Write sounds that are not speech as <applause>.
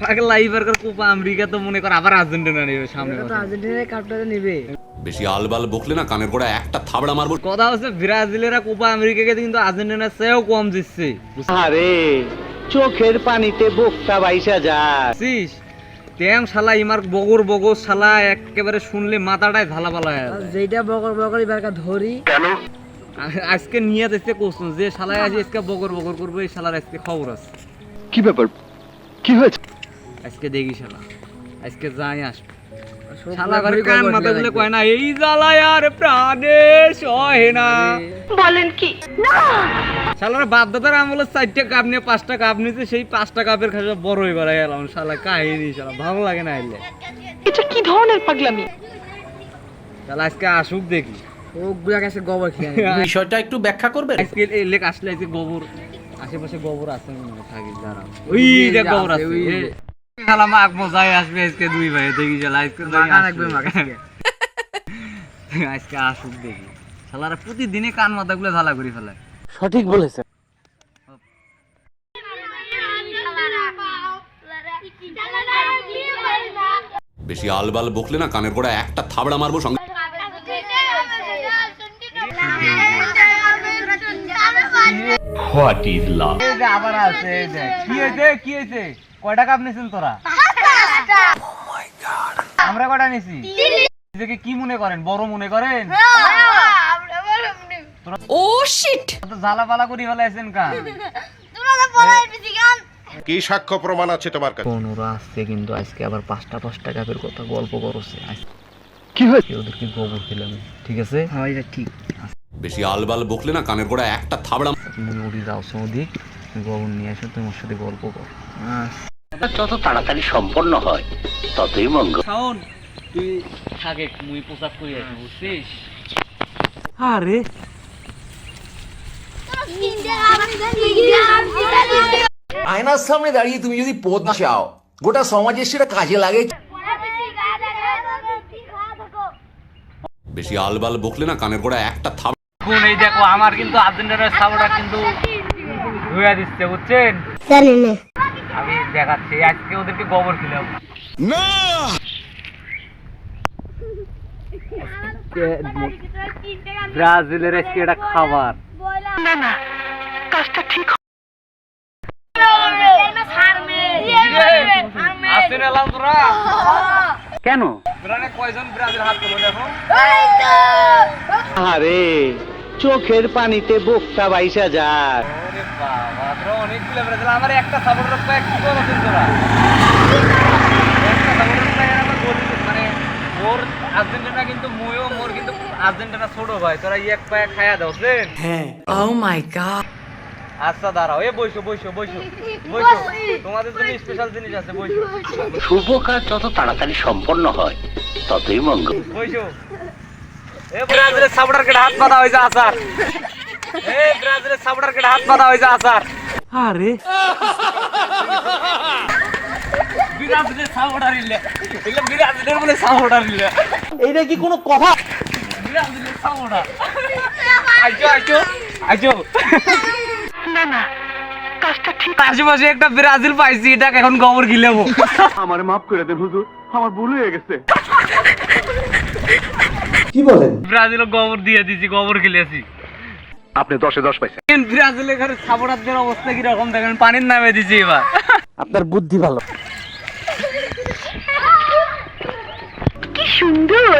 পাগলা Copa America তো মনে কর আবার আর্জেন্টিনা নেবে সামনে এটা তো আর্জেন্টিনার কাপটা নেবে। বেশি আলবাল বকলে না কানের গোড়া একটা থাবড়া মারবো। কথা হচ্ছে ব্রাজিলেরা কোপা আমেরিকাকে কিন্তু আর্জেন্টিনার চেয়েও কম দিচ্ছে আরে চোখের পানিতে বোকটা বাইসা যায়। বুঝছিস ট্যাং শালা ইমার বগর বগর শালা একেবারে শুনলে মাথাটাই ঝালা পালা। যেইটা বকর বকর এবারকা ধরি। আজকে নিয়ে দেখতে কোশ্চেন যে শালায় আজ আজকে বগর বগর করবে এই শালার আজকে খবর আছে। কি ব্যাপার? কি হয়েছে? আজকে দেখি শালা। আজকে যাই আসবে। শালা করে কান মাথা গুলো কয় না এই জ্বালায় আর প্রাণে সহে না। শালার বাপদাদার আমলে চারটে কাপ নিয়ে পাঁচটা কাপ নিতে সেই পাঁচটা কাপের খাসা বড় হয়ে গেলাম শালা কাহিনী শালা ভালো লাগে না এলে এটা কি ধরনের পাগলামি? তাহলে আজকে আসুক দেখি। ওগুলা কাছে গোবর খেয়ে বিষয়টা একটু ব্যাখ্যা করবেন? আজকে এই লেক আসলে আজকে গোবর। আশেপাশে গোবর আছে মনে হয় থাকি দাঁড়াও। ওই যে গোবর আছে শালা মাঘ মজাই আসবে আজকে দুই ভাই দেখি শালা আজকে <laughs> আসুক দেখি। শালারা প্রতিদিনে কান মাথা গুলো ঝালা করে ফেলায় সঠিক বলেছে। বেশি আলবাল বকলে না কানের গোড়া একটা থাবড়া মারবো সঙ্গে। What is love? আবার আছে এই কি হয়েছে কি হয়েছে? কয়টা কাপ নিছেন তোরা? আমরা কয়টা নিছি? নিজেকে কি মনে করেন? বড় মনে করেন? ও শিট তো জ্বালা পালা করে ফেলাইছেন কান? কি সাক্ষ্য প্রমাণ আছে তোমার কাছে? পনেরো আসছে কিন্তু আজকে আবার পাঁচটা পাঁচটা কাপের কথা গল্প করছে। কি হয়েছে? ওদেরকে গোবর খেলাম ঠিক আছে? হ্যাঁ এটা ঠিক। বেশি আলবাল বকলে না কানের গোড়া একটা থাবড়া তুমি উড়ি যাও সৌদি। গোবর নিয়ে এসো তোমার সাথে গল্প কর। যত তাড়াতাড়ি সম্পন্ন হয় ততই মঙ্গল। শাওন তুই থাকে মুই পোশাক করি বুঝছিস? আরে। আয়নার সামনে দাঁড়িয়ে তুমি যদি পদ চাও গোটা সমাজের সেটা কাজে লাগে। বেশি আলবাল বকলে না কানের গোড়া একটা থাবড়া কোন এই দেখো আমার কিন্তু আর্জেন্টিনার সাপোর্টার কিন্তু ধুয়া দিচ্ছে বুঝছেন? আমি দেখাচ্ছি আজকে ওদেরকে গোবর খেলাম ব্রাজিলের আজকে এটা খাবার। কেন? ব্রাজিল হাত তোলো দেখো আরে চোখের পানিতে বোকটা বাইসা যায়। বাবা অনেকগুলো ব্রাজিল আমার একটা সাপোর্টার পায় কি করেছেন তোরা? একটা সাপোর্টার পায় আমার গোল মানে ওর আর্জেন্টিনা কিন্তু মোর কিন্তু আর্জেন্টিনা ছোট ভাই। তোরা এক পায়ে খায়া দাও সেন ও মাই গড আচ্ছা দাঁড়াও। এ বইসো বইসো বইসো বইসো। তোমাদের জন্য স্পেশাল জিনিস আছে বইসো। শুভ কাজ যত তাড়াতাড়ি সম্পন্ন হয় ততই মঙ্গল। বইসো। এ ব্রাজিলের সাপোর্টার কেটে হাত পাতা হয়েছে আসার এ ব্রাজিলের সাপোর্টার কেটে হাত পাতা হয়েছে আসার। আরে। ব্রাজিলের সাপোর্টার ইলে এগুলো ব্রাজিলের বলে সাপোর্টার ইলে এইটা কি কোনো কথা? ব্রাজিলের সাপোর্টার আইছো আইছো আইছো। আশেপাশে একটা ব্রাজিল পাইছি এটাকে এখন গোবর গিলেবো আমার মাফ করে দেন হুজুর। আমার ভুল হয়ে গেছে। কি বলেন? ব্রাজিল গোবর দিয়ে দিছি গোবর গিলেছি। আপনি দশে দশ পাইছেন। ব্রাজিলের ঘরে সাপোর্টারদের অবস্থা কীরকম দেখেন পানির নামে দিছি এবার। আপনার বুদ্ধি ভালো। কি সুন্দর!